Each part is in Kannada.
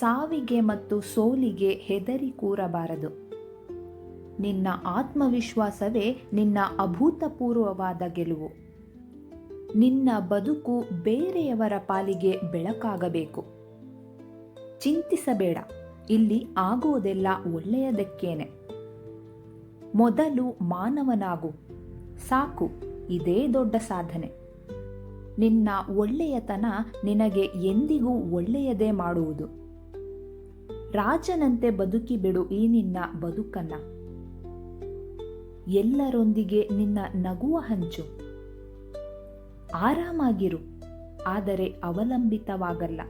ಸಾವಿಗೆ ಮತ್ತು ಸೋಲಿಗೆ ಹೆದರಿ ಕೂರಬಾರದು. ನಿನ್ನ ಆತ್ಮವಿಶ್ವಾಸವೇ ನಿನ್ನ ಅಭೂತಪೂರ್ವವಾದ ಗೆಲುವು. ನಿನ್ನ ಬದುಕು ಬೇರೆಯವರ ಪಾಲಿಗೆ ಬೆಳಕಾಗಬೇಕು. ಚಿಂತಿಸಬೇಡ, ಇಲ್ಲಿ ಆಗುವುದೆಲ್ಲ ಒಳ್ಳೆಯದಕ್ಕೇನೆ. ಮೊದಲು ಮಾನವನಾಗು, ಸಾಕು, ಇದೇ ದೊಡ್ಡ ಸಾಧನೆ. ನಿನ್ನ ಒಳ್ಳೆಯತನ ನಿನಗೆ ಎಂದಿಗೂ ಒಳ್ಳೆಯದೇ ಮಾಡುವುದು. ರಾಜನಂತೆ ಬದುಕಿ ಬಿಡು ಈ ನಿನ್ನ ಬದುಕನ್ನ. ಎಲ್ಲರೊಂದಿಗೆ ನಿನ್ನ ನಗುವ ಹಂಚು. ಆರಾಮಾಗಿರು, ಆದರೆ ಅವಲಂಬಿತವಾಗಲ್ಲ.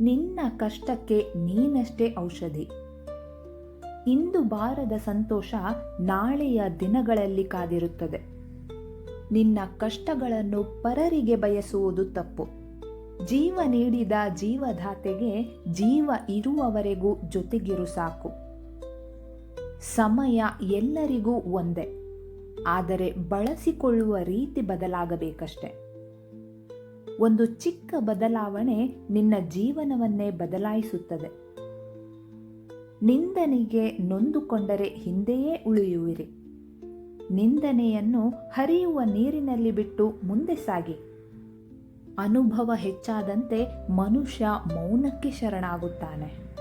ನಿನ್ನ ಕಷ್ಟಕ್ಕೆ ನೀನಷ್ಟೇ ಔಷಧಿ. ಇಂದು ಬಾರದ ಸಂತೋಷ ನಾಳೆಯ ದಿನಗಳಲ್ಲಿ ಕಾದಿರುತ್ತದೆ. ನಿನ್ನ ಕಷ್ಟಗಳನ್ನು ಪರರಿಗೆ ಬಯಸುವುದು ತಪ್ಪು. ಜೀವ ನೀಡಿದ ಜೀವಧಾತೆಗೆ ಜೀವ ಇರುವವರೆಗೂ ಜೊತೆಗಿರು ಸಾಕು. ಸಮಯ ಎಲ್ಲರಿಗೂ ಒಂದೇ. ಆದರೆ ಬಳಸಿಕೊಳ್ಳುವ ರೀತಿ ಬದಲಾಗಬೇಕಷ್ಟೆ. ಒಂದು ಚಿಕ್ಕ ಬದಲಾವಣೆ ನಿನ್ನ ಜೀವನವನ್ನೇ ಬದಲಾಯಿಸುತ್ತದೆ. ನಿಂದನೆಗೆ ನೊಂದುಕೊಂಡರೆ ಹಿಂದೆಯೇ ಉಳಿಯುವಿರಿ. ನಿಂದನೆಯನ್ನು ಹರಿಯುವ ನೀರಿನಲ್ಲಿ ಬಿಟ್ಟು ಮುಂದೆ ಸಾಗಿ. ಅನುಭವ ಹೆಚ್ಚಾದಂತೆ ಮನುಷ್ಯ ಮೌನಕ್ಕೆ ಶರಣಾಗುತ್ತಾನೆ.